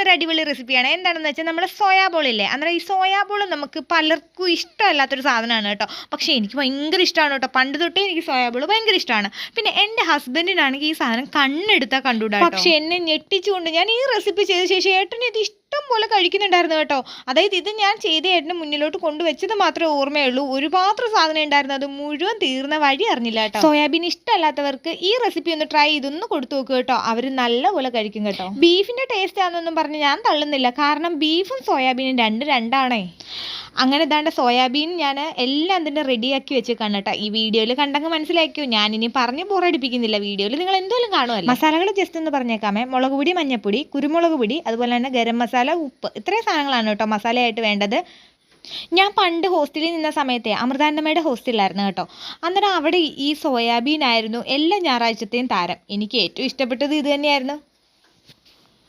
ഇന്നൊരു അടിപൊളി റെസിപ്പിയാണ് എന്താണെന്ന് വെച്ചാൽ നമ്മുടെ സോയാ അന്നേരം ഈ സോയാ ബോൾ നമുക്ക് പലർക്കും ഇഷ്ടമല്ലാത്തൊരു സാധനമാണ് കേട്ടോ. പക്ഷേ എനിക്ക് ഭയങ്കര ഇഷ്ടമാണ് കേട്ടോ. പണ്ട് തൊട്ടേ എനിക്ക് സോയാ ബോൾ ഭയങ്കര ഇഷ്ടമാണ്. പിന്നെ എന്റെ ഹസ്ബൻഡിനാണെങ്കിൽ ഈ സാധനം കണ്ണെടുത്താൽ കണ്ടുകൂടാ പക്ഷേ എന്നെ ഞെട്ടിച്ചുകൊണ്ട് ഞാൻ ഈ റെസിപ്പി ചെയ്ത ശേഷം ഏട്ടനെ ഇത് ഇഷ്ടം പോലെ കഴിക്കുന്നുണ്ടായിരുന്നു കേട്ടോ. അതായത് ഇത് ഞാൻ ചെയ്ത ഏട്ടന് മുന്നിലോട്ട് കൊണ്ടുവച്ചത് മാത്രമേ ഓർമ്മയുള്ളൂ. ഒരു പാത്രം സാധനം ഉണ്ടായിരുന്നു. അത് മുഴുവൻ തീർന്ന വഴി അറിഞ്ഞില്ല കേട്ടോ. സോയാബീൻ ഇഷ്ടമല്ലാത്തവർക്ക് ഈ റെസിപ്പി ഒന്ന് ട്രൈ ചെയ്തൊന്ന് കൊടുത്തു നോക്കുക കേട്ടോ. അവർ നല്ലപോലെ കഴിക്കും കേട്ടോ. ബീഫിന്റെ ടേസ്റ്റ് ആണെന്നൊന്നും പറഞ്ഞ് ഞാൻ തള്ളുന്നില്ല. കാരണം ബീഫും സോയാബീനും രണ്ട് രണ്ടാണേ. അങ്ങനെ ഇതാണ്ട് സോയാബീൻ ഞാൻ എല്ലാം തന്നെ റെഡിയാക്കി വെച്ചേക്കാണ് കേട്ടോ. ഈ വീഡിയോയിൽ കണ്ടങ്ങ് മനസ്സിലാക്കിയോ ഞാൻ ഇനി പറഞ്ഞ് ബോറടിപ്പിക്കുന്നില്ല വീഡിയോയിൽ. നിങ്ങൾ എന്തെങ്കിലും കാണുമല്ലോ. മസാലകൾ ജസ്റ്റ് ഒന്ന് പറഞ്ഞേക്കാമേ. മുളക് പൊടി മഞ്ഞപ്പൊടി കുരുമുളക് പൊടി അതുപോലെ തന്നെ ഗരം മസാല ഉപ്പ്. ഇത്രയും സാധനങ്ങളാണ് കേട്ടോ മസാലയായിട്ട് വേണ്ടത്. ഞാൻ പണ്ട് ഹോസ്റ്റലിൽ നിന്ന സമയത്തെ അമൃതാനന്ദമ്മയുടെ ഹോസ്റ്റലിലായിരുന്നു കേട്ടോ. അന്നേരം അവിടെ ഈ സോയാബീൻ ആയിരുന്നു എല്ലാ ഞായറാഴ്ചത്തെയും താരം. എനിക്ക് ഏറ്റവും ഇഷ്ടപ്പെട്ടത് ഇത് തന്നെയായിരുന്നു.